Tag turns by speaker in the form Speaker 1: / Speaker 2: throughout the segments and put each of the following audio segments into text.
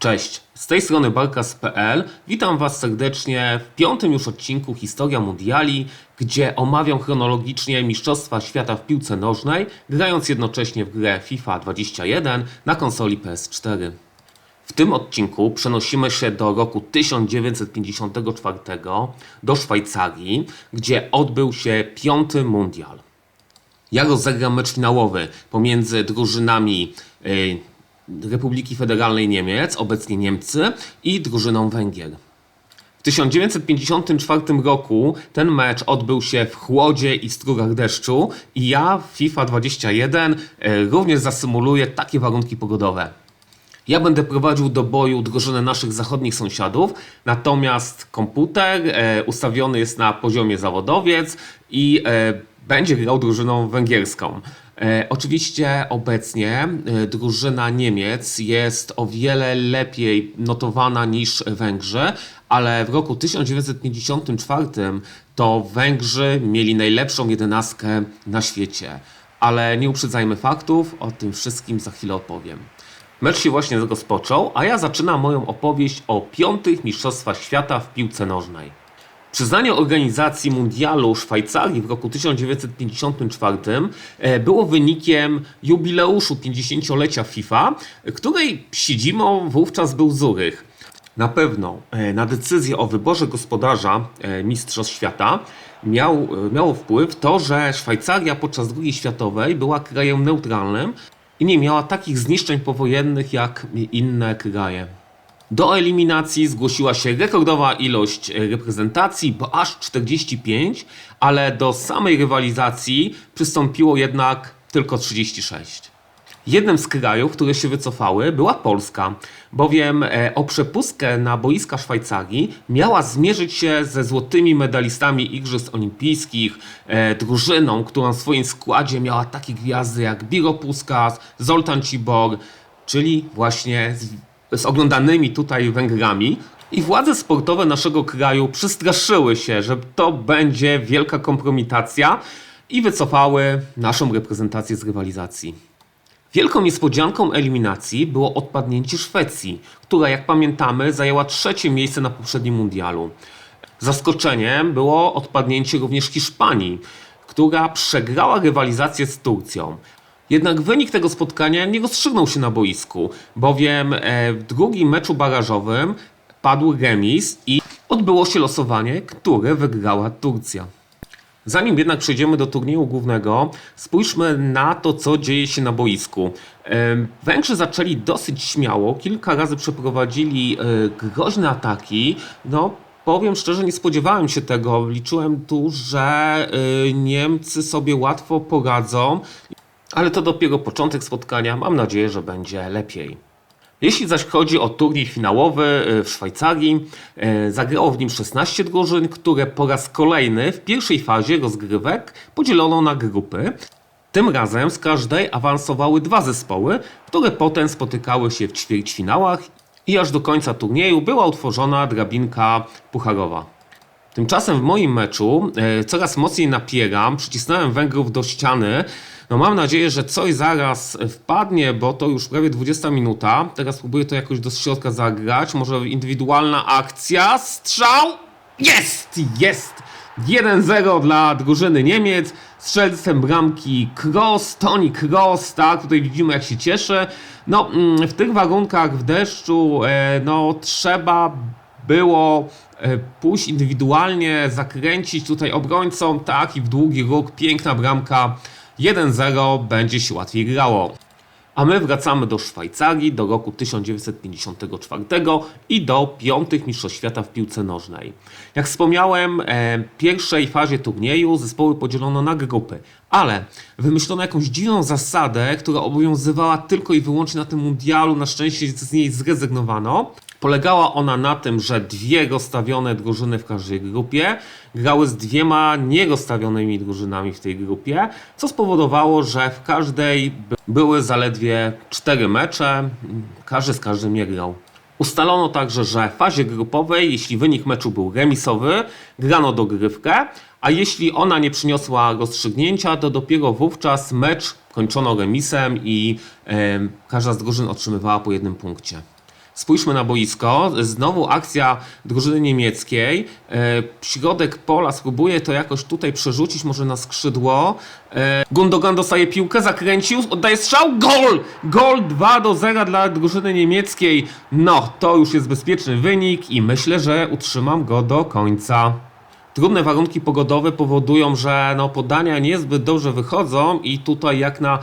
Speaker 1: Cześć, z tej strony Barkas.pl. Witam Was serdecznie w piątym już odcinku Historia Mundiali, gdzie omawiam chronologicznie Mistrzostwa Świata w piłce nożnej, grając jednocześnie w grę FIFA 21 na konsoli PS4. W tym odcinku przenosimy się do roku 1954 do Szwajcarii, gdzie odbył się piąty mundial. Ja rozegram mecz finałowy pomiędzy drużynami y, Republiki Federalnej Niemiec, obecnie Niemcy, i drużyną Węgier. W 1954 roku ten mecz odbył się w chłodzie i strugach deszczu i ja w FIFA 21 y, również zasymuluję takie warunki pogodowe. Ja będę prowadził do boju drużynę naszych zachodnich sąsiadów, natomiast komputer e, ustawiony jest na poziomie zawodowiec i e, będzie grał drużyną węgierską. E, oczywiście obecnie e, drużyna Niemiec jest o wiele lepiej notowana niż Węgrzy, ale w roku 1954 to Węgrzy mieli najlepszą jedenastkę na świecie. Ale nie uprzedzajmy faktów, o tym wszystkim za chwilę opowiem. Mecz się właśnie rozpoczął, a ja zaczynam moją opowieść o piątych Mistrzostwach Świata w piłce nożnej. Przyznanie organizacji Mundialu Szwajcarii w roku 1954 e, było wynikiem jubileuszu 50-lecia FIFA, której siedzibą wówczas był Zurych. Na pewno e, na decyzję o wyborze gospodarza e, Mistrzostw Świata miał, miało wpływ to, że Szwajcaria podczas II światowej była krajem neutralnym i nie miała takich zniszczeń powojennych jak inne kraje. Do eliminacji zgłosiła się rekordowa ilość reprezentacji, bo aż 45, ale do samej rywalizacji przystąpiło jednak tylko 36. Jednym z krajów, które się wycofały, była Polska, bowiem e, o przepustkę na boiska Szwajcarii miała zmierzyć się ze złotymi medalistami Igrzysk Olimpijskich, e, drużyną, która w swoim składzie miała takie gwiazdy jak Biro Puskas, Zoltan Cibor, czyli właśnie z, oglądanymi tutaj Węgrami. I władze sportowe naszego kraju przestraszyły się, że to będzie wielka kompromitacja i wycofały naszą reprezentację z rywalizacji. Wielką niespodzianką eliminacji było odpadnięcie Szwecji, która, jak pamiętamy, zajęła trzecie miejsce na poprzednim mundialu. Zaskoczeniem było odpadnięcie również Hiszpanii, która przegrała rywalizację z Turcją. Jednak wynik tego spotkania nie rozstrzygnął się na boisku, bowiem e, w drugim meczu barażowym padł remis i odbyło się losowanie, które wygrała Turcja. Zanim jednak przejdziemy do turnieju głównego, spójrzmy na to, co dzieje się na boisku. Em, Węgrzy zaczęli dosyć śmiało, kilka razy przeprowadzili e, groźne ataki. No, powiem szczerze, nie spodziewałem się tego. Liczyłem tu, że e, Niemcy sobie łatwo poradzą, ale to dopiero początek spotkania. Mam nadzieję, że będzie lepiej. Jeśli zaś chodzi o turniej finałowy e, w Szwajcarii, e, zagrało w nim 16 drużyn, które po raz kolejny w pierwszej fazie rozgrywek podzielono na grupy. Tym razem z każdej awansowały dwa zespoły, które potem spotykały się w ćwierćfinałach i aż do końca turnieju była utworzona drabinka pucharowa. Tymczasem w moim meczu e, coraz mocniej napieram, przycisnąłem Węgrów do ściany. No mam nadzieję, że coś zaraz wpadnie, bo to już prawie 20 minuta. Teraz spróbuję to jakoś do środka zagrać. Może indywidualna akcja. Strzał! Jest! Jest! 1-0 dla drużyny Niemiec. Strzelcem bramki Cross, Toni Cross, tak? Tutaj widzimy jak się cieszy. No, mm, w tych warunkach w deszczu, e, no trzeba było e, pójść indywidualnie, zakręcić tutaj obrońcą, tak, i w długi róg, piękna bramka, 1-0 będzie się łatwiej grało. A my wracamy do Szwajcarii do roku 1954 i do piątych Mistrzostw Świata w piłce nożnej. Jak wspomniałem, e, w pierwszej fazie turnieju zespoły podzielono na grupy, ale wymyślono jakąś dziwną zasadę, która obowiązywała tylko i wyłącznie na tym mundialu, na szczęście z niej zrezygnowano. Polegała ona na tym, że dwie rozstawione drużyny w każdej grupie grały z dwiema nierozstawionymi drużynami w tej grupie, co spowodowało, że w każdej by- były zaledwie cztery mecze, każdy z każdym nie grał. Ustalono także, że w fazie grupowej, jeśli wynik meczu był remisowy, grano dogrywkę, a jeśli ona nie przyniosła rozstrzygnięcia, to dopiero wówczas mecz kończono remisem i em, każda z drużyn otrzymywała po jednym punkcie. Spójrzmy na boisko. Znowu akcja drużyny niemieckiej. E, Środek pola spróbuje to jakoś tutaj przerzucić, może na skrzydło. E, Gundogan dostaje piłkę, zakręcił, oddaje strzał, gol! Gol 2 do 0 dla drużyny niemieckiej. No, to już jest bezpieczny wynik i myślę, że utrzymam go do końca. Trudne warunki pogodowe powodują, że no, podania niezbyt dobrze wychodzą i tutaj jak na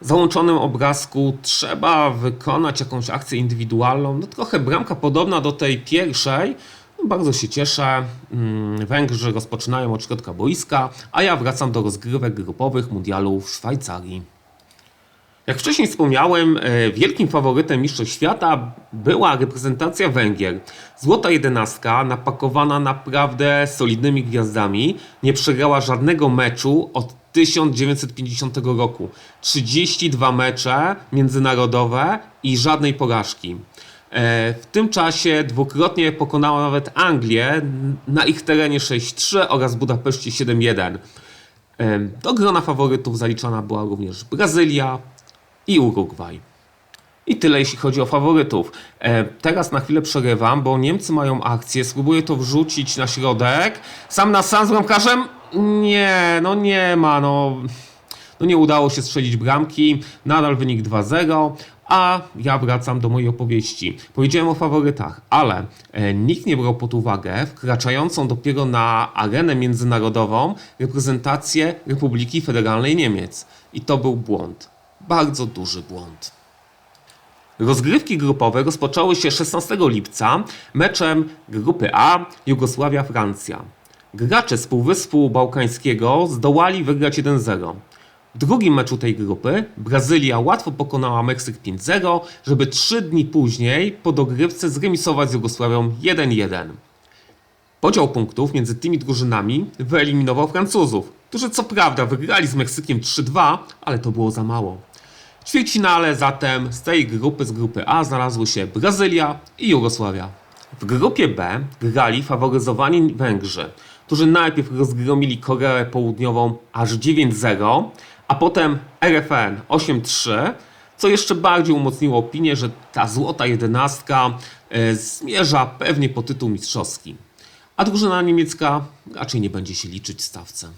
Speaker 1: załączonym obrazku trzeba wykonać jakąś akcję indywidualną. No, trochę bramka podobna do tej pierwszej. No, bardzo się cieszę. Mm, Węgrzy rozpoczynają od środka boiska, a ja wracam do rozgrywek grupowych mundialu w Szwajcarii. Jak wcześniej wspomniałem, e, wielkim faworytem Mistrzostw Świata była reprezentacja Węgier. Złota jedenastka, napakowana naprawdę solidnymi gwiazdami, nie przegrała żadnego meczu od 1950 roku. 32 mecze międzynarodowe i żadnej porażki. E, W tym czasie dwukrotnie pokonała nawet Anglię na ich terenie 6-3 oraz Budapeszcie 7-1. E, Do grona faworytów zaliczana była również Brazylia i Urugwaj. I tyle jeśli chodzi o faworytów. E, teraz na chwilę przerywam, bo Niemcy mają akcję. Spróbuję to wrzucić na środek. Sam na sam z bramkarzem? Nie, no nie ma, no. No nie udało się strzelić bramki. Nadal wynik 2-0. A ja wracam do mojej opowieści. Powiedziałem o faworytach, ale e, nikt nie brał pod uwagę wkraczającą dopiero na arenę międzynarodową reprezentację Republiki Federalnej Niemiec. I to był błąd. Bardzo duży błąd. Rozgrywki grupowe rozpoczęły się 16 lipca meczem grupy A Jugosławia-Francja. Gracze z Półwyspu Bałkańskiego zdołali wygrać 1-0. W drugim meczu tej grupy Brazylia łatwo pokonała Meksyk 5-0, żeby trzy dni później po dogrywce zremisować z Jugosławią 1-1. Podział punktów między tymi drużynami wyeliminował Francuzów, którzy co prawda wygrali z Meksykiem 3-2, ale to było za mało. W ćwierćfinale zatem z tej grupy, z grupy A znalazły się Brazylia i Jugosławia. W grupie B grali faworyzowani Węgrzy, którzy najpierw rozgromili Koreę Południową aż 9-0, a potem RFN 8-3, co jeszcze bardziej umocniło opinię, że ta złota jedenastka e, zmierza pewnie po tytuł mistrzowski. A drużyna niemiecka raczej nie będzie się liczyć w stawce.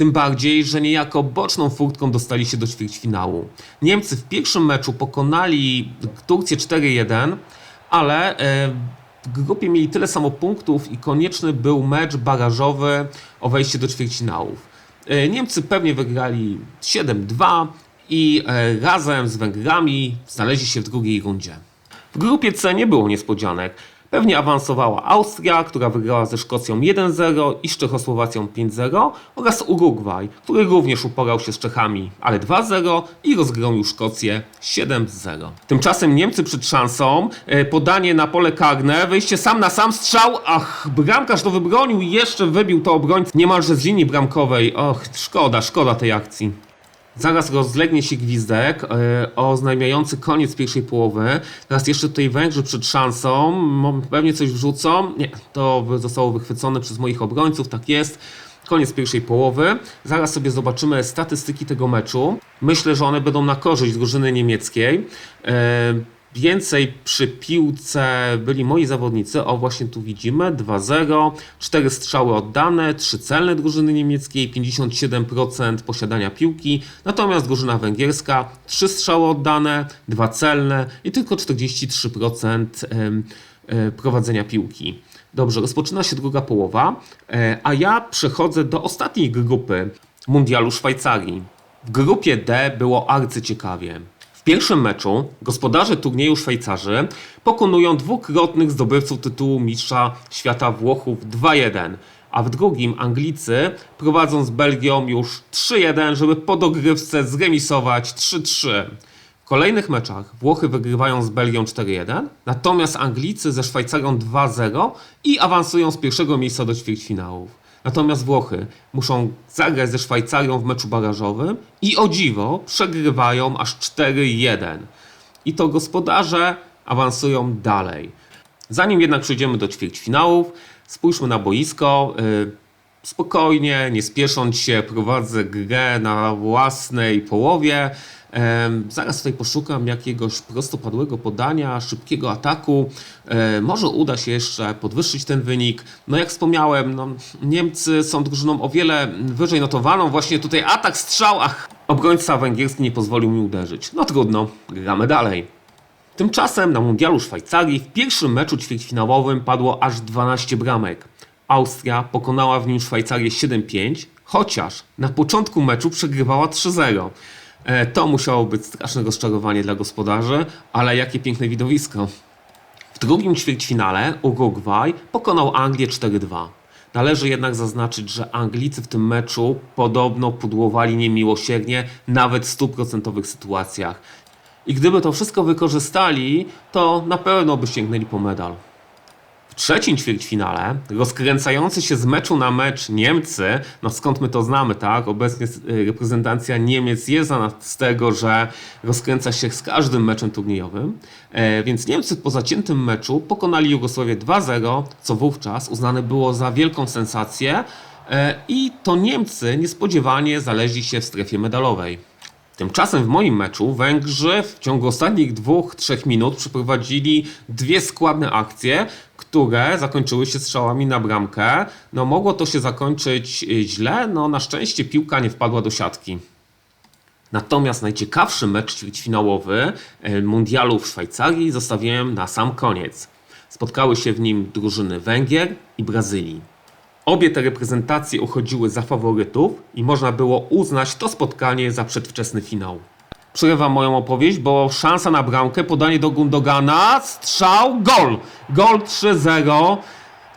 Speaker 1: Tym bardziej, że niejako boczną furtką dostali się do ćwierćfinału. Niemcy w pierwszym meczu pokonali Turcję 4-1, ale e, w grupie mieli tyle samo punktów i konieczny był mecz barażowy o wejście do ćwierćfinałów. E, Niemcy pewnie wygrali 7-2 i e, razem z Węgrami znaleźli się w drugiej rundzie. W grupie C nie było niespodzianek. Pewnie awansowała Austria, która wygrała ze Szkocją 1-0 i z Czechosłowacją 5-0 oraz Urugwaj, który również uporał się z Czechami, ale 2-0 i rozgromił Szkocję 7-0. Tymczasem Niemcy przed szansą, e, podanie na pole karne, wyjście sam na sam strzał, ach, bramkarz to wybronił i jeszcze wybił to obrońcę niemalże z linii bramkowej. Och, szkoda, szkoda tej akcji. Zaraz rozlegnie się gwizdek e, oznajmiający koniec pierwszej połowy. Teraz jeszcze tutaj Węgrzy przed szansą. Pewnie coś wrzucą. Nie, to zostało wychwycone przez moich obrońców, tak jest. Koniec pierwszej połowy. Zaraz sobie zobaczymy statystyki tego meczu. Myślę, że one będą na korzyść drużyny niemieckiej. Więcej przy piłce byli moi zawodnicy. O, właśnie tu widzimy 2-0, 4 strzały oddane, 3 celne drużyny niemieckiej, 57% posiadania piłki. Natomiast drużyna węgierska 3 strzały oddane, 2 celne i tylko 43% em, e, prowadzenia piłki. Dobrze, rozpoczyna się druga połowa, e, a ja przechodzę do ostatniej grupy Mundialu Szwajcarii. W grupie D było arcyciekawie. W pierwszym meczu gospodarze turnieju Szwajcarzy pokonują dwukrotnych zdobywców tytułu mistrza świata Włochów 2-1, a w drugim Anglicy prowadzą z Belgią już 3-1, żeby po dogrywce zremisować 3-3. W kolejnych meczach Włochy wygrywają z Belgią 4-1, natomiast Anglicy ze Szwajcarią 2-0 i awansują z pierwszego miejsca do ćwierćfinałów. Natomiast Włochy muszą zagrać ze Szwajcarią w meczu barażowym i o dziwo przegrywają aż 4-1. I to gospodarze awansują dalej. Zanim jednak przejdziemy do ćwierćfinałów, spójrzmy na boisko. Spokojnie, nie spiesząc się, prowadzę grę na własnej połowie. Zaraz tutaj poszukam jakiegoś prostopadłego podania, szybkiego ataku. Może uda się jeszcze podwyższyć ten wynik. No jak wspomniałem, no, Niemcy są drużyną o wiele wyżej notowaną. Właśnie tutaj atak, strzał, ach, obrońca węgierski nie pozwolił mi uderzyć. No trudno, gramy dalej. Tymczasem na Mundialu Szwajcarii w pierwszym meczu ćwierćfinałowym padło aż 12 bramek. Austria pokonała w nim Szwajcarię 7-5, chociaż na początku meczu przegrywała 3-0. E, To musiało być straszne rozczarowanie dla gospodarzy, ale jakie piękne widowisko. W drugim ćwierćfinale Urugwaj pokonał Anglię 4-2. Należy jednak zaznaczyć, że Anglicy w tym meczu podobno pudłowali niemiłosiernie nawet w stuprocentowych sytuacjach. I gdyby to wszystko wykorzystali, to na pewno by sięgnęli po medal. Trzecim ćwierćfinale, rozkręcający się z meczu na mecz Niemcy, no skąd my to znamy, tak? Obecnie y, reprezentacja Niemiec jest znana z tego, że rozkręca się z każdym meczem turniejowym, e, więc Niemcy po zaciętym meczu pokonali Jugosławię 2-0, co wówczas uznane było za wielką sensację e, i to Niemcy niespodziewanie znaleźli się w strefie medalowej. Tymczasem w moim meczu Węgrzy w ciągu ostatnich dwóch, trzech minut przeprowadzili dwie składne akcje, które zakończyły się strzałami na bramkę. No mogło to się zakończyć y, źle, no na szczęście piłka nie wpadła do siatki. Natomiast najciekawszy mecz ćwierćfinałowy e, mundialu w Szwajcarii zostawiłem na sam koniec. Spotkały się w nim drużyny Węgier i Brazylii. Obie te reprezentacje uchodziły za faworytów i można było uznać to spotkanie za przedwczesny finał. Przerywam moją opowieść, bo szansa na bramkę, podanie do Gundogana, strzał, gol! Gol 3-0.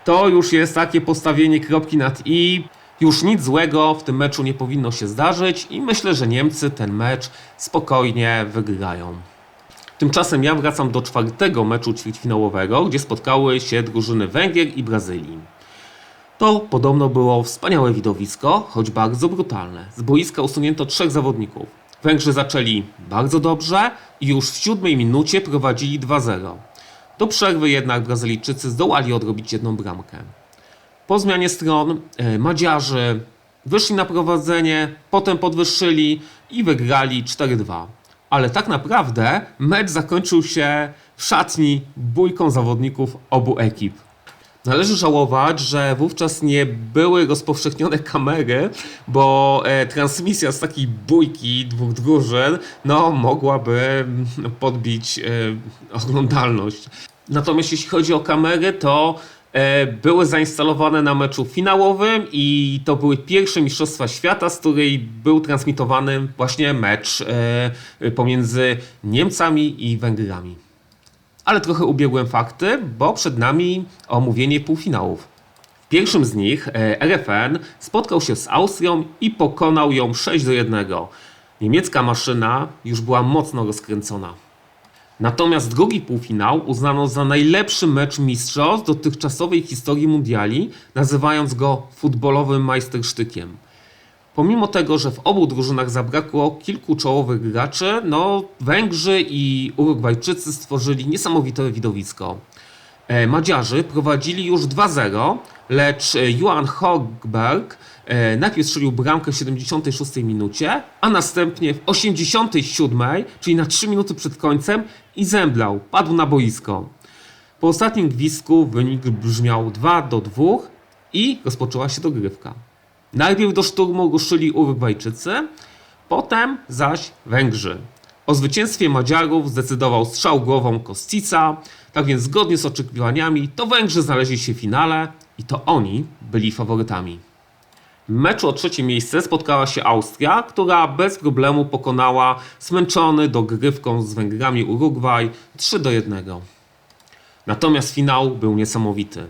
Speaker 1: To już jest takie postawienie kropki nad i. Już nic złego w tym meczu nie powinno się zdarzyć i myślę, że Niemcy ten mecz spokojnie wygrają. Tymczasem ja wracam do czwartego meczu ćwierćfinałowego, gdzie spotkały się drużyny Węgier i Brazylii. To podobno było wspaniałe widowisko, choć bardzo brutalne. Z boiska usunięto trzech zawodników. Węgrzy zaczęli bardzo dobrze i już w siódmej minucie prowadzili 2-0. Do przerwy jednak Brazylijczycy zdołali odrobić jedną bramkę. Po zmianie stron e, Madziarzy wyszli na prowadzenie, potem podwyższyli i wygrali 4-2. Ale tak naprawdę mecz zakończył się w szatni bójką zawodników obu ekip. Należy żałować, że wówczas nie były rozpowszechnione kamery, bo e, transmisja z takiej bójki dwóch drużyn no, mogłaby mm, podbić e, oglądalność. Natomiast jeśli chodzi o kamery, to e, były zainstalowane na meczu finałowym i to były pierwsze Mistrzostwa Świata, z której był transmitowany właśnie mecz pomiędzy Niemcami i Węgrami. Ale trochę ubiegłem fakty, bo przed nami omówienie półfinałów. W pierwszym z nich e, RFN spotkał się z Austrią i pokonał ją 6 do 1. Niemiecka maszyna już była mocno rozkręcona. Natomiast drugi półfinał uznano za najlepszy mecz mistrzostw dotychczasowej historii mundiali, nazywając go futbolowym majstersztykiem. Pomimo tego, że w obu drużynach zabrakło kilku czołowych graczy, no Węgrzy i Urugwajczycy stworzyli niesamowite widowisko. E, Madziarzy prowadzili już 2-0, lecz e, Johan Hogberg e, najpierw strzelił bramkę w 76 minucie, a następnie w 87, czyli na 3 minuty przed końcem, i zemdlał, padł na boisko. Po ostatnim gwizdku wynik brzmiał 2 do 2 i rozpoczęła się dogrywka. Najpierw do szturmu ruszyli Urugwajczycy, potem zaś Węgrzy. O zwycięstwie Madziarów zdecydował strzał głową Kostica, tak więc zgodnie z oczekiwaniami to Węgrzy znaleźli się w finale i to oni byli faworytami. W meczu o trzecie miejsce spotkała się Austria, która bez problemu pokonała zmęczony dogrywką z Węgrami Urugwaj 3 do 1. Natomiast finał był niesamowity.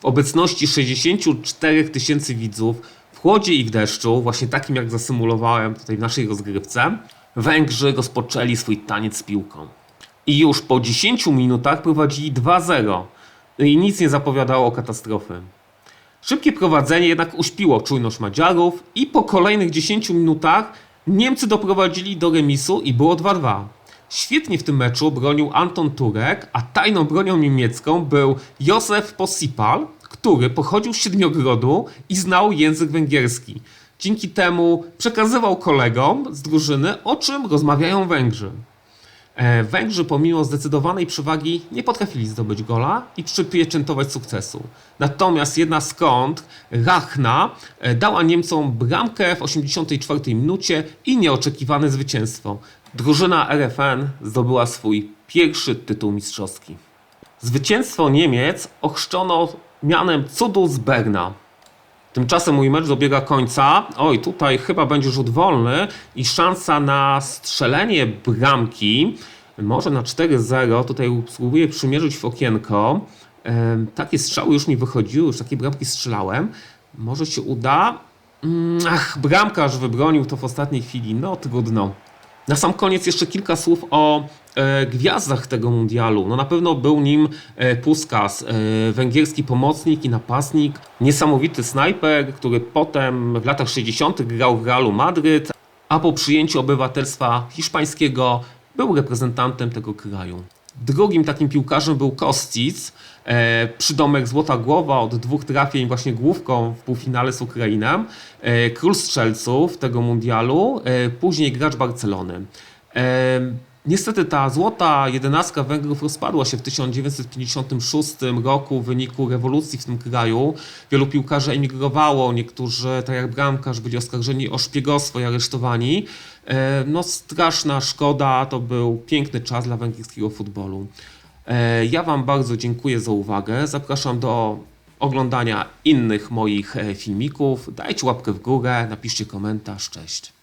Speaker 1: W obecności 64 tysięcy widzów, chłodzie i w deszczu, właśnie takim jak zasymulowałem tutaj w naszej rozgrywce, Węgrzy rozpoczęli swój taniec z piłką. I już po 10 minutach prowadzili 2-0 i nic nie zapowiadało katastrofy. Szybkie prowadzenie jednak uśpiło czujność Madziarów i po kolejnych 10 minutach Niemcy doprowadzili do remisu i było 2-2. Świetnie w tym meczu bronił Anton Turek, a tajną bronią niemiecką był Józef Posipal, który pochodził z Siedmiogrodu i znał język węgierski. Dzięki temu przekazywał kolegom z drużyny, o czym rozmawiają Węgrzy. E, Węgrzy pomimo zdecydowanej przewagi nie potrafili zdobyć gola i przypieczętować sukcesu. Natomiast jedna z kont, Rachna, e, dała Niemcom bramkę w 84 minucie i nieoczekiwane zwycięstwo. Drużyna RFN zdobyła swój pierwszy tytuł mistrzowski. Zwycięstwo Niemiec ochrzczono mianem cudu z Berna. Tymczasem mój mecz dobiega końca. Oj, tutaj chyba będzie rzut wolny i szansa na strzelenie bramki. Może na 4-0. Tutaj spróbuję przymierzyć w okienko. Takie strzały już mi wychodziły, już takie bramki strzelałem. Może się uda. Mm, Ach, bramkarz wybronił to w ostatniej chwili. No trudno. Na sam koniec jeszcze kilka słów o gwiazdach tego mundialu. No na pewno był nim e, Puskas, e, węgierski pomocnik i napastnik, niesamowity snajper, który potem w latach 60. grał w Realu Madryt, a po przyjęciu obywatelstwa hiszpańskiego był reprezentantem tego kraju. Drugim takim piłkarzem był Kostic, e, przydomek Złota Głowa od dwóch trafień właśnie główką w półfinale z Ukrainą, e, król strzelców tego mundialu, e, później gracz Barcelony. E, niestety ta złota jedenastka Węgrów rozpadła się w 1956 roku w wyniku rewolucji w tym kraju. Wielu piłkarzy emigrowało, niektórzy, tak jak bramkarz, byli oskarżeni o szpiegostwo i aresztowani. E, No straszna szkoda, to był piękny czas dla węgierskiego futbolu. E, Ja Wam bardzo dziękuję za uwagę. Zapraszam do oglądania innych moich e, filmików. Dajcie łapkę w górę, napiszcie komentarz. Cześć.